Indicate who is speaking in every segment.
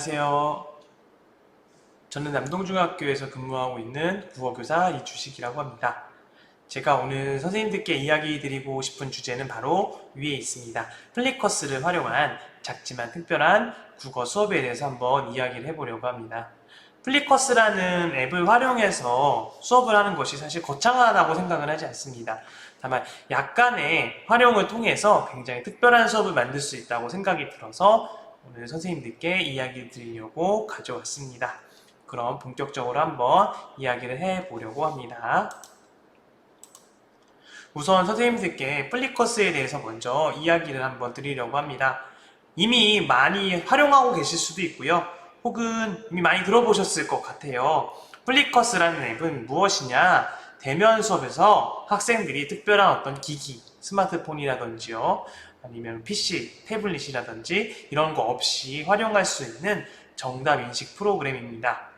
Speaker 1: 안녕하세요. 저는 남동중학교에서 근무하고 있는 국어교사 이주식이라고 합니다. 제가 오늘 선생님들께 이야기 드리고 싶은 주제는 바로 위에 있습니다. 플리커스를 활용한 작지만 특별한 국어 수업에 대해서 한번 이야기를 해보려고 합니다. 플리커스라는 앱을 활용해서 수업을 하는 것이 사실 거창하다고 생각은 하지 않습니다. 다만 약간의 활용을 통해서 굉장히 특별한 수업을 만들 수 있다고 생각이 들어서 오늘 선생님들께 이야기 드리려고 가져왔습니다. 그럼 본격적으로 한번 이야기를 해보려고 합니다. 우선 선생님들께 플리커스에 대해서 먼저 이야기를 한번 드리려고 합니다. 이미 많이 활용하고 계실 수도 있고요. 혹은 이미 많이 들어보셨을 것 같아요. 플리커스라는 앱은 무엇이냐? 대면 수업에서 학생들이 특별한 어떤 기기, 스마트폰이라든지요, 아니면 PC, 태블릿이라든지 이런 거 없이 활용할 수 있는 정답 인식 프로그램입니다.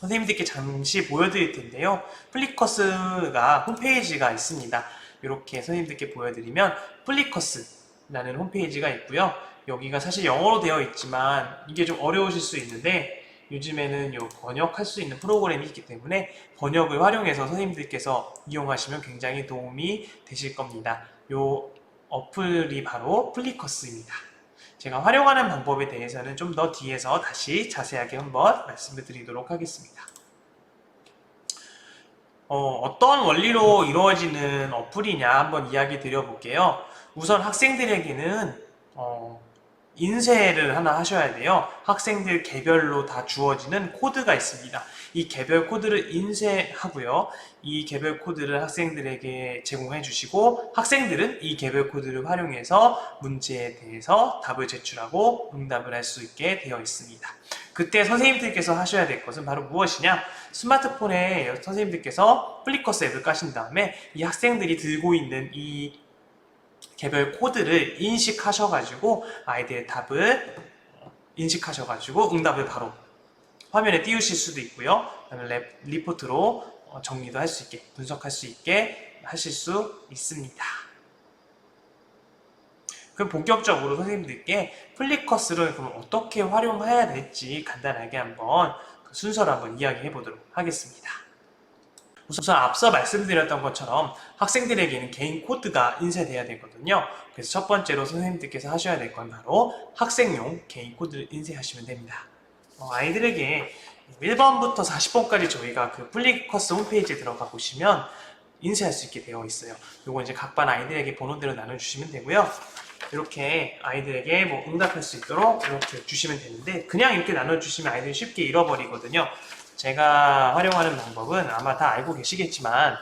Speaker 1: 선생님들께 잠시 보여드릴 텐데요. 플리커스가 홈페이지가 있습니다. 이렇게 선생님들께 보여드리면 플리커스라는 홈페이지가 있고요. 여기가 사실 영어로 되어 있지만 이게 좀 어려우실 수 있는데 요즘에는 요 번역할 수 있는 프로그램이 있기 때문에 번역을 활용해서 선생님들께서 이용하시면 굉장히 도움이 되실 겁니다. 요 어플이 바로 플리커스입니다. 제가 활용하는 방법에 대해서는 좀 더 뒤에서 다시 자세하게 한번 말씀을 드리도록 하겠습니다. 어, 떤 원리로 이루어지는 어플이냐 한번 이야기 드려볼게요. 우선 학생들에게는 어, 인쇄를 하나 하셔야 돼요. 학생들 개별로 다 주어지는 코드가 있습니다. 이 개별 코드를 인쇄하고요. 이 개별 코드를 학생들에게 제공해 주시고 학생들은 이 개별 코드를 활용해서 문제에 대해서 답을 제출하고 응답을 할 수 있게 되어 있습니다. 그때 선생님들께서 하셔야 될 것은 바로 무엇이냐? 스마트폰에 선생님들께서 플리커스 앱을 까신 다음에 이 학생들이 들고 있는 이 개별 코드를 인식하셔가지고 아이들의 답을 인식하셔가지고 응답을 바로 화면에 띄우실 수도 있고요. 그다음에 랩, 리포트로 어, 정리도 할 수 있게 분석할 수 있게 하실 수 있습니다. 그럼 본격적으로 선생님들께 플리커스를 그럼 어떻게 활용해야 될지 간단하게 한번 그 순서를 한번 이야기해 보도록 하겠습니다. 우선 앞서 말씀드렸던 것처럼 학생들에게는 개인 코드가 인쇄돼야 되거든요. 그래서 첫 번째로 선생님들께서 하셔야 될 건 바로 학생용 개인 코드를 인쇄하시면 됩니다. 어, 아이들에게 1번부터 40번까지 저희가 그 플리커스 홈페이지에 들어가 보시면 인쇄할 수 있게 되어 있어요. 요거 이제 각반 아이들에게 번호대로 나눠주시면 되고요. 이렇게 아이들에게 뭐 응답할 수 있도록 이렇게 주시면 되는데 그냥 이렇게 나눠주시면 아이들이 쉽게 잃어버리거든요. 제가 활용하는 방법은 아마 다 알고 계시겠지만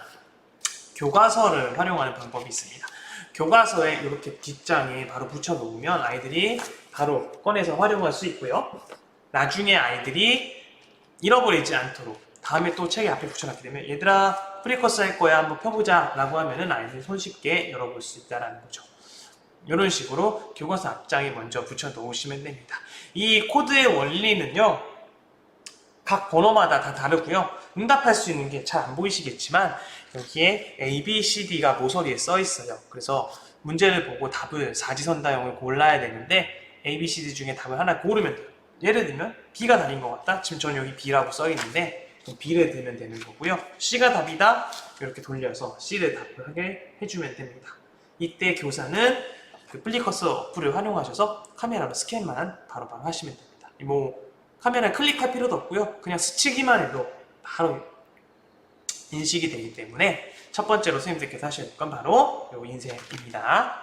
Speaker 1: 교과서를 활용하는 방법이 있습니다. 교과서에 이렇게 뒷장에 바로 붙여 놓으면 아이들이 바로 꺼내서 활용할 수 있고요. 나중에 아이들이 잃어버리지 않도록 다음에 또 책에 앞에 붙여놨기 때문에 얘들아 프리커스 할 거야 한번 펴보자 라고 하면은 아이들이 손쉽게 열어볼 수 있다는 거죠. 이런 식으로 교과서 앞장에 먼저 붙여 놓으시면 됩니다. 이 코드의 원리는요. 각 번호마다 다 다르고요. 응답할 수 있는 게 잘 안 보이시겠지만 여기에 A, B, C, D가 모서리에 써 있어요. 그래서 문제를 보고 답을 사지선다형을 골라야 되는데 A, B, C, D 중에 답을 하나 고르면 돼요. 예를 들면 B가 답인 것 같다. 지금 저는 여기 B라고 써 있는데 B를 들면 되는 거고요. C가 답이다. 이렇게 돌려서 C를 답을 하게 해주면 됩니다. 이때 교사는 그 플리커스 어플을 활용하셔서 카메라로 스캔만 바로바로 하시면 됩니다. 뭐 카메라에 클릭할 필요도 없고요. 그냥 스치기만 해도 바로 인식이 되기 때문에 첫 번째로 선생님들께서 하셔야 될 건 바로 요 인쇄입니다.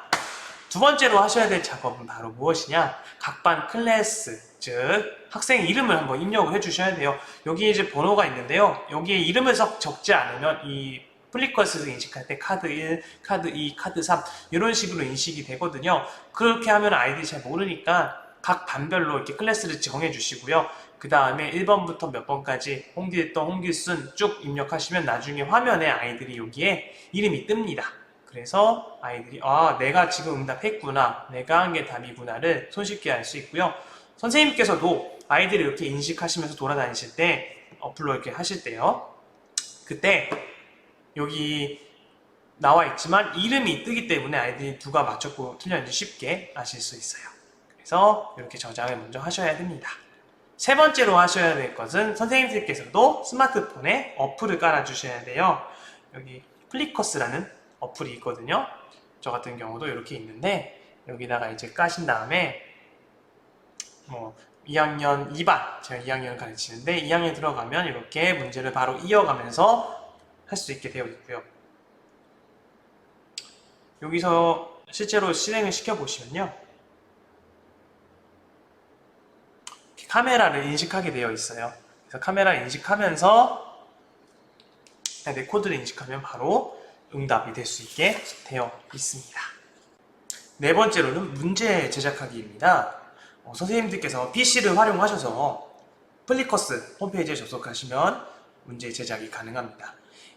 Speaker 1: 두 번째로 하셔야 될 작업은 바로 무엇이냐? 각반 클래스, 즉 학생 이름을 한번 입력을 해주셔야 돼요. 여기 이제 번호가 있는데요. 여기에 이름을 적- 적지 않으면 이 플리커스에서 인식할 때 카드 1, 카드 2, 카드 3 이런 식으로 인식이 되거든요. 그렇게 하면 아이들이 잘 모르니까 각 반별로 이렇게 클래스를 정해 주시고요. 그 다음에 1번부터 몇 번까지 홍길동, 홍길순 쭉 입력하시면 나중에 화면에 아이들이 여기에 이름이 뜹니다. 그래서 아이들이 아 내가 지금 응답했구나 내가 한 게 답이구나를 손쉽게 알 수 있고요 선생님께서도 아이들을 이렇게 인식하시면서 돌아다니실 때 어플로 이렇게 하실 때요 그때 여기 나와 있지만 이름이 뜨기 때문에 아이들이 누가 맞췄고 틀렸는지 쉽게 아실 수 있어요 그래서 이렇게 저장을 먼저 하셔야 됩니다. 세 번째로 하셔야 될 것은 선생님들께서도 스마트폰에 어플을 깔아주셔야 돼요. 여기 플리커스라는 어플이 있거든요. 저 같은 경우도 이렇게 있는데 여기다가 이제 까신 다음에 뭐 2학년 2반 제가 2학년을 가르치는데 2학년 들어가면 이렇게 문제를 바로 이어가면서 할 수 있게 되어 있고요. 여기서 실제로 실행을 시켜 보시면요. 카메라를 인식하게 되어 있어요. 그래서 카메라를 인식하면서 내 코드를 인식하면 바로 응답이 될 수 있게 되어 있습니다. 네 번째로는 문제 제작하기입니다. 어, 선생님들께서 PC를 활용하셔서 플리커스 홈페이지에 접속하시면 문제 제작이 가능합니다.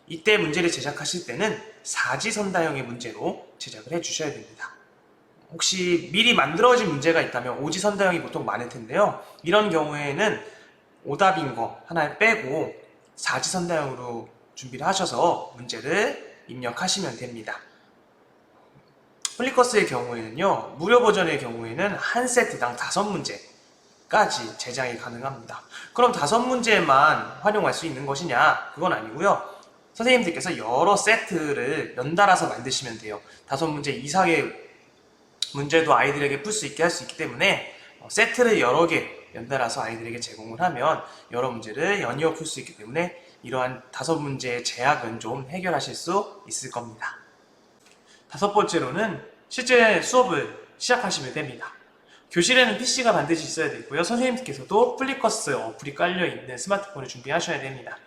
Speaker 1: 이때 문제를 제작하실 때는 사지선다형의 문제로 제작을 해 주셔야 됩니다. 혹시 미리 만들어진 문제가 있다면 오지선다형이 보통 많을 텐데요. 이런 경우에는 오답인 거 하나 빼고 사지선다형으로 준비를 하셔서 문제를 입력하시면 됩니다. 플리커스의 경우에는요, 무료 버전의 경우에는 한 세트당 다섯 문제까지 제작이 가능합니다. 그럼 다섯 문제만 활용할 수 있는 것이냐? 그건 아니고요. 선생님들께서 여러 세트를 연달아서 만드시면 돼요. 다섯 문제 이상의 문제도 아이들에게 풀 수 있게 할 수 있기 때문에 어, 세트를 여러 개 연달아서 아이들에게 제공을 하면 여러 문제를 연이어 풀 수 있기 때문에 이러한 다섯 문제의 제약은 좀 해결하실 수 있을 겁니다. 다섯 번째로는 실제 수업을 시작하시면 됩니다. 교실에는 PC가 반드시 있어야 되고요. 선생님께서도 플리커스 어플이 깔려있는 스마트폰을 준비하셔야 됩니다.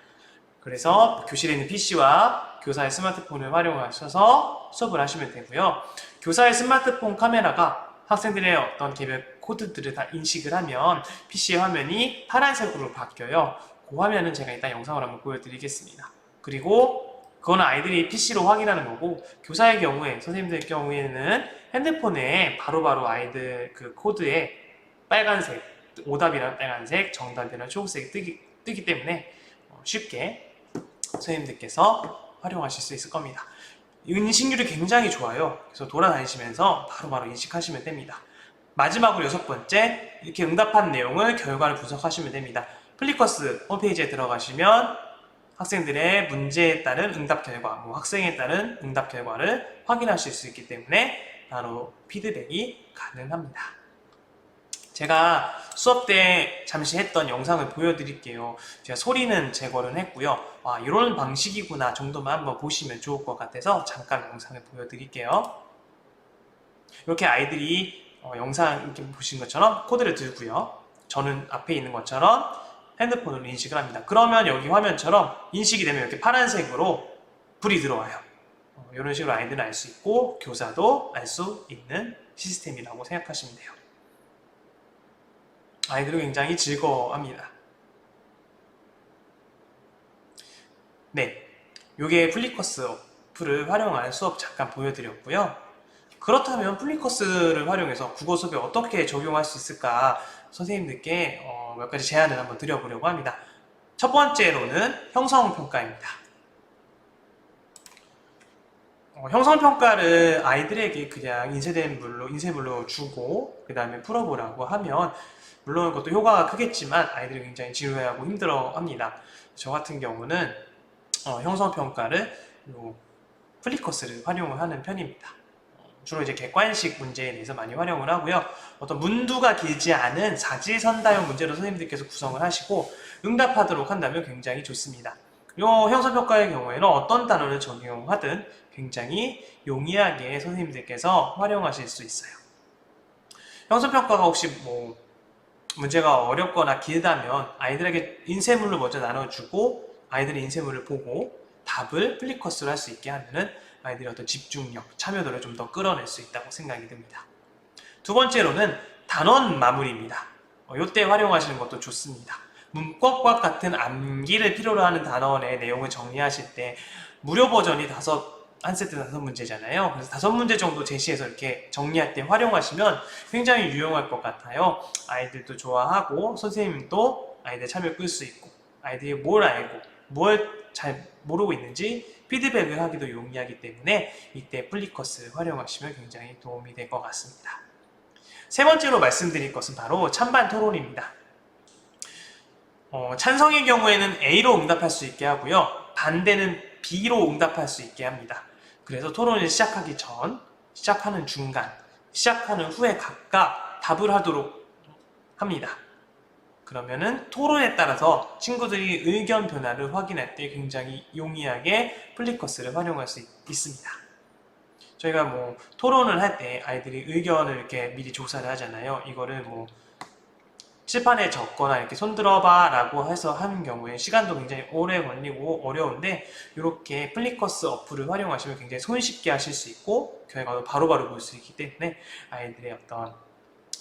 Speaker 1: 그래서 교실에 있는 PC와 교사의 스마트폰을 활용하셔서 수업을 하시면 되고요. 교사의 스마트폰 카메라가 학생들의 어떤 개별 코드들을 다 인식을 하면 PC 화면이 파란색으로 바뀌어요. 그 화면은 제가 일단 영상을 한번 보여드리겠습니다. 그리고 그건 아이들이 PC로 확인하는 거고 교사의 경우에 선생님들 경우에는 핸드폰에 바로 바로 아이들 그 코드에 빨간색 오답이란 빨간색 정답이란 초록색이 뜨기, 뜨기 때문에 어, 쉽게 선생님들께서 활용하실 수 있을 겁니다. 인식률이 굉장히 좋아요. 그래서 돌아다니시면서 바로바로 인식하시면 됩니다. 마지막으로 여섯 번째, 이렇게 응답한 내용을 결과를 분석하시면 됩니다. 플리커스 홈페이지에 들어가시면 학생들의 문제에 따른 응답 결과, 뭐 학생에 따른 응답 결과를 확인하실 수 있기 때문에 바로 피드백이 가능합니다. 제가 수업 때 잠시 했던 영상을 보여드릴게요. 제가 소리는 제거를 했고요. 아, 이런 방식이구나 정도만 한번 보시면 좋을 것 같아서 잠깐 영상을 보여드릴게요. 이렇게 아이들이 어, 영상 이렇게 보신 것처럼 코드를 들고요. 저는 앞에 있는 것처럼 핸드폰으로 인식을 합니다. 그러면 여기 화면처럼 인식이 되면 이렇게 파란색으로 불이 들어와요. 어, 이런 식으로 아이들은 알 수 있고 교사도 알 수 있는 시스템이라고 생각하시면 돼요. 아이들은 굉장히 즐거워합니다. 네, 이게 플리커스 어플을 활용한 수업 잠깐 보여드렸고요. 그렇다면 플리커스를 활용해서 국어 수업에 어떻게 적용할 수 있을까 선생님들께 어, 몇 가지 제안을 한번 드려보려고 합니다. 첫 번째로는 형성평가입니다. 어, 형성평가를 아이들에게 그냥 인쇄된 물로, 인쇄물로 주고 그 다음에 풀어보라고 하면 물론 그것도 효과가 크겠지만 아이들이 굉장히 지루해하고 힘들어합니다. 저 같은 경우는 어, 형성평가를 요 플리커스를 활용을 하는 편입니다. 어, 주로 이제 객관식 문제에 대해서 많이 활용을 하고요. 어떤 문두가 길지 않은 사지선다형 문제로 선생님들께서 구성을 하시고 응답하도록 한다면 굉장히 좋습니다. 이 형성평가의 경우에는 어떤 단어를 적용하든 굉장히 용이하게 선생님들께서 활용하실 수 있어요. 형성평가가 혹시 뭐 문제가 어렵거나 길다면 아이들에게 인쇄물로 먼저 나눠주고 아이들의 인쇄물을 보고 답을 플리커스로 할 수 있게 하면은 아이들의 어떤 집중력, 참여도를 좀 더 끌어낼 수 있다고 생각이 듭니다. 두 번째로는 단원 마무리입니다. 어, 이때 활용하시는 것도 좋습니다. 문법과 같은 암기를 필요로 하는 단원의 내용을 정리하실 때 무료 버전이 다섯 한 세트 다섯 문제잖아요. 그래서 다섯 문제 정도 제시해서 이렇게 정리할 때 활용하시면 굉장히 유용할 것 같아요. 아이들도 좋아하고 선생님도 아이들 참여 끌 수 있고 아이들이 뭘 알고 뭘 잘 모르고 있는지 피드백을 하기도 용이하기 때문에 이때 플리커스를 활용하시면 굉장히 도움이 될 것 같습니다. 세 번째로 말씀드릴 것은 바로 찬반 토론입니다. 어, 찬성의 경우에는 A로 응답할 수 있게 하고요. 반대는 B로 응답할 수 있게 합니다. 그래서 토론을 시작하기 전, 시작하는 중간, 시작하는 후에 각각 답을 하도록 합니다. 그러면은 토론에 따라서 친구들이 의견 변화를 확인할 때 굉장히 용이하게 플리커스를 활용할 수 있, 있습니다. 저희가 뭐 토론을 할 때 아이들이 의견을 이렇게 미리 조사를 하잖아요. 이거를 뭐 칠판에 적거나 이렇게 손들어봐 라고 해서 하는 경우에 시간도 굉장히 오래 걸리고 어려운데 이렇게 플리커스 어플을 활용하시면 굉장히 손쉽게 하실 수 있고 결과도 바로바로 볼 수 있기 때문에 아이들의 어떤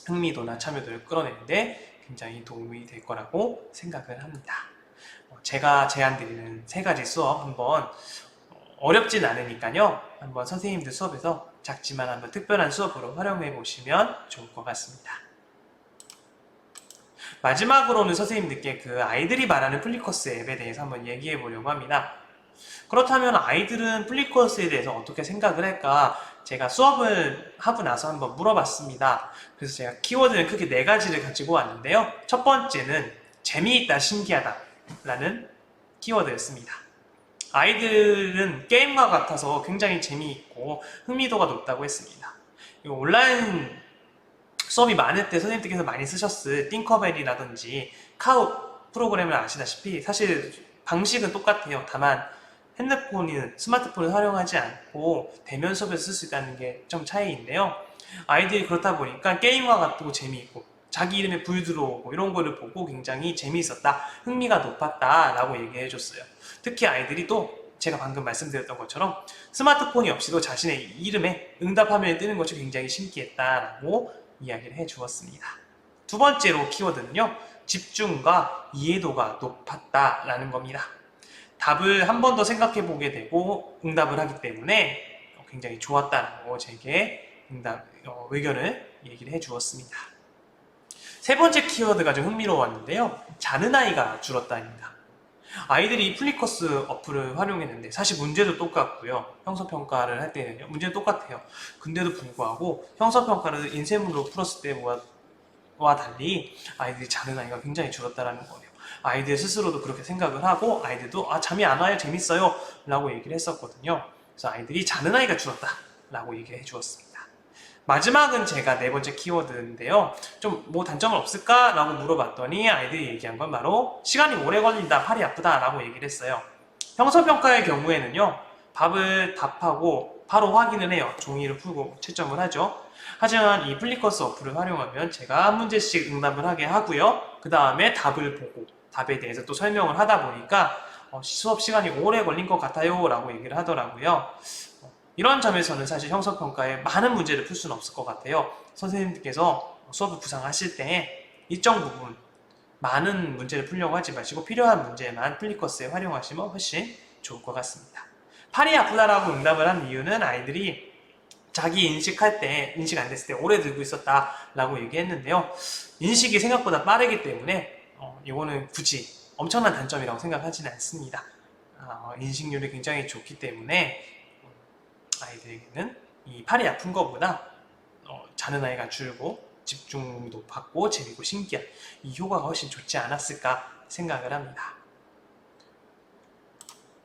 Speaker 1: 흥미도나 참여도를 끌어내는데 굉장히 도움이 될 거라고 생각을 합니다. 어, 제가 제안 드리는 세 가지 수업 한번 어렵진 않으니까요. 한번 선생님들 수업에서 작지만 한번 특별한 수업으로 활용해 보시면 좋을 것 같습니다. 마지막으로는 선생님들께 그 아이들이 말하는 플리커스 앱에 대해서 한번 얘기해 보려고 합니다. 그렇다면 아이들은 플리커스에 대해서 어떻게 생각을 할까? 제가 수업을 하고 나서 한번 물어봤습니다. 그래서 제가 키워드는 크게 네 가지를 가지고 왔는데요. 첫 번째는 재미있다, 신기하다 라는 키워드였습니다. 아이들은 게임과 같아서 굉장히 재미있고 흥미도가 높다고 했습니다. 이 온라인 수업이 많을 때 선생님들께서 많이 쓰셨을 띵커벨이라든지 카우 프로그램을 아시다시피 사실 방식은 똑같아요. 다만 핸드폰은 스마트폰을 활용하지 않고 대면 수업에서 쓸 수 있다는 게 좀 차이인데요. 아이들이 그렇다 보니까 게임과 같고 재미있고 자기 이름에 불 들어오고 이런 거를 보고 굉장히 재미있었다, 흥미가 높았다 라고 얘기해 줬어요. 특히 아이들이 또 제가 방금 말씀드렸던 것처럼 스마트폰이 없이도 자신의 이름에 응답 화면에 뜨는 것이 굉장히 신기했다라고 이야기를 해 주었습니다. 두 번째로 키워드는요, 집중과 이해도가 높았다라는 겁니다. 답을 한 번 더 생각해 보게 되고 응답을 하기 때문에 굉장히 좋았다라고 제게 응답, 어, 의견을 얘기를 해 주었습니다. 세 번째 키워드가 좀 흥미로웠는데요. 자는 아이가 줄었다입니다. 아이들이 플리커스 어플을 활용했는데 사실 문제도 똑같고요. 형사평가를 할 때는요. 문제는 똑같아요. 근데도 불구하고 형사평가를 인쇄물로 풀었을 때와 달리 아이들이 자는 아이가 굉장히 줄었다라는 거예요. 아이들 스스로도 그렇게 생각을 하고 아이들도 아 잠이 안 와요 재밌어요 라고 얘기를 했었거든요. 그래서 아이들이 자는 아이가 줄었다 라고 얘기를 해주었습니다. 마지막은 제가 네 번째 키워드인데요. 좀 뭐 단점은 없을까? 라고 물어봤더니 아이들이 얘기한 건 바로 시간이 오래 걸린다, 팔이 아프다 라고 얘기를 했어요. 형사평가의 경우에는요. 밥을 답하고 바로 확인을 해요. 종이를 풀고 채점을 하죠. 하지만 이 플리커스 어플을 활용하면 제가 한 문제씩 응답을 하게 하고요. 그 다음에 답을 보고 답에 대해서 또 설명을 하다 보니까 어, 수업 시간이 오래 걸린 것 같아요 라고 얘기를 하더라고요. 이런 점에서는 사실 형사평가에 많은 문제를 풀 수는 없을 것 같아요. 선생님께서 수업을 구상하실 때 일정 부분 많은 문제를 풀려고 하지 마시고 필요한 문제만 플리커스에 활용하시면 훨씬 좋을 것 같습니다. 팔이 아프다라고 응답을 한 이유는 아이들이 자기 인식할 때 인식 안 됐을 때 오래 들고 있었다라고 얘기했는데요. 인식이 생각보다 빠르기 때문에 어, 이거는 굳이 엄청난 단점이라고 생각하지는 않습니다. 어, 인식률이 굉장히 좋기 때문에 아이들에게는 이 팔이 아픈 것보다 어, 자는 아이가 줄고 집중도 높았고 재미고 신기한 이 효과가 훨씬 좋지 않았을까 생각을 합니다.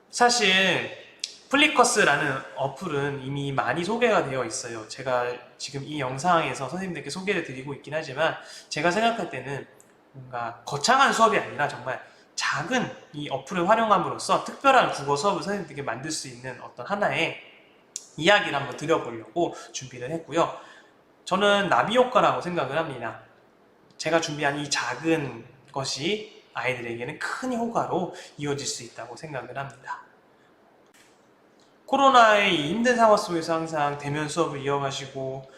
Speaker 1: 사실 플리커스라는 어플은 이미 많이 소개가 되어 있어요. 제가 지금 이 영상에서 선생님들께 소개를 드리고 있긴 하지만 제가 생각할 때는 뭔가 거창한 수업이 아니라 정말 작은 이 어플을 활용함으로써 특별한 국어 수업을 선생님들께 만들 수 있는 어떤 하나의 이야기를 한번 드려보려고 준비를 했고요. 저는 나비 효과라고 생각을 합니다. 제가 준비한 이 작은 것이 아이들에게는 큰 효과로 이어질 수 있다고 생각을 합니다. 코로나의 이 힘든 상황 속에서 항상 대면 수업을 이어가시고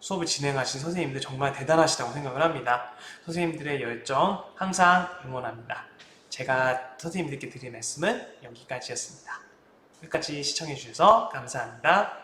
Speaker 1: 수업을 진행하신 선생님들 정말 대단하시다고 생각을 합니다. 선생님들의 열정 항상 응원합니다. 제가 선생님들께 드린 말씀은 여기까지였습니다. 끝까지 시청해주셔서 감사합니다.